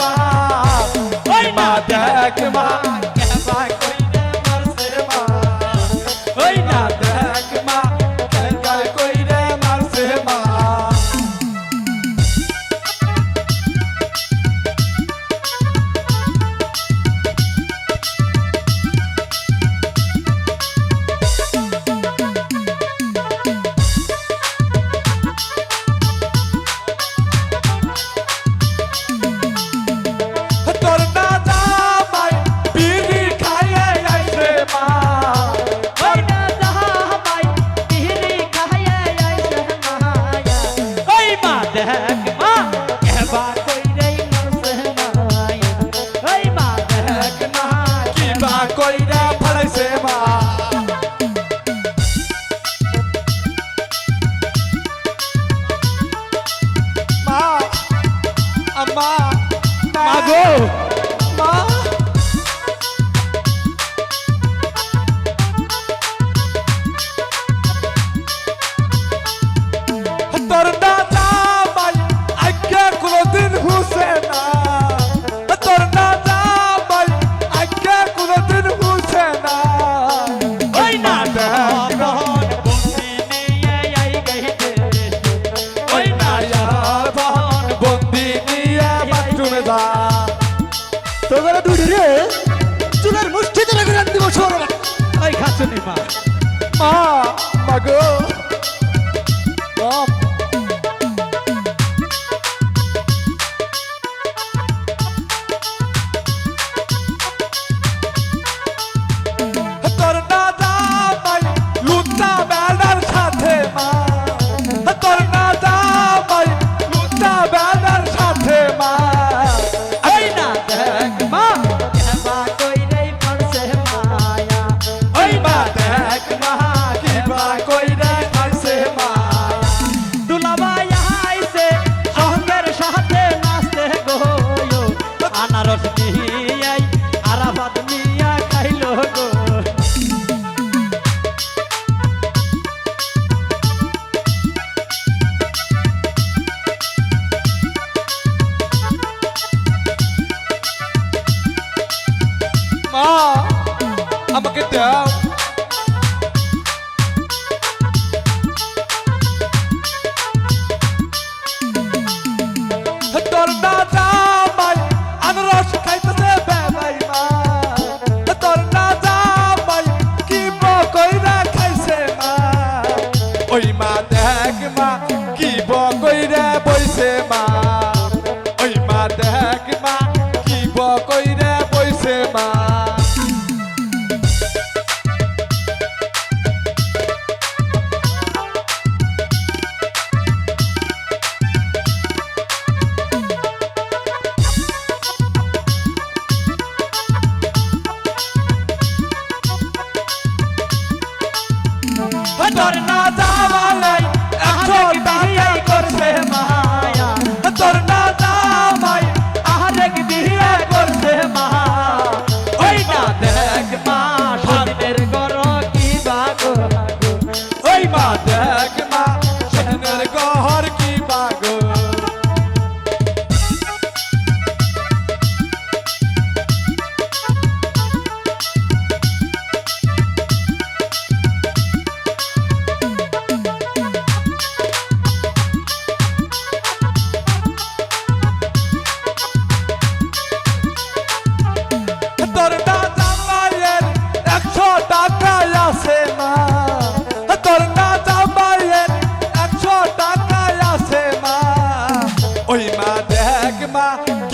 মা দেখ মা। दहक माँ यह बात कोई रही नरसनाई ऐ माँ दहक नहाय की माँ कोई ना फल से माँ माँ अम्मा माँ गो माँ Tarda রে। চুলের মুষ্টি ধরে ঘুরান দিব সৌরভ। এই খাচ্ছ মা। মা মাগো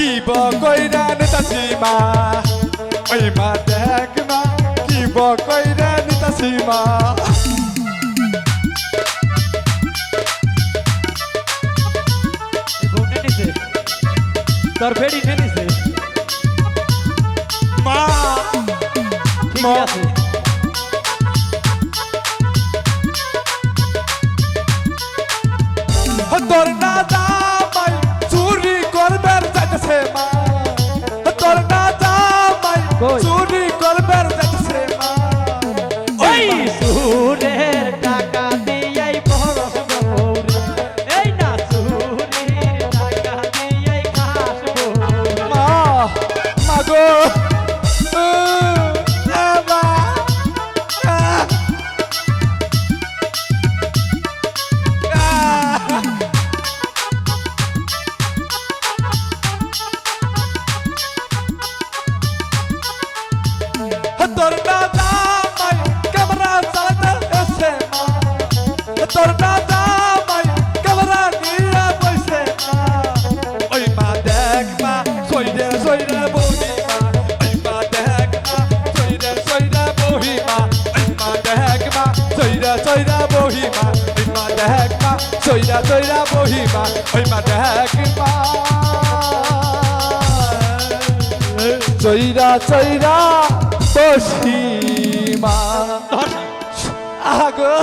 কি বকইরা নেতাসি মা ওই মা দেখ না কি বকইরা নেতাসি মা তোর ফেড়ি ফেলিছে মা তোর না চৈরা চৈরা বহিবা ওই মাঠে কিবা চৈরা চৈরা বসিমা আগো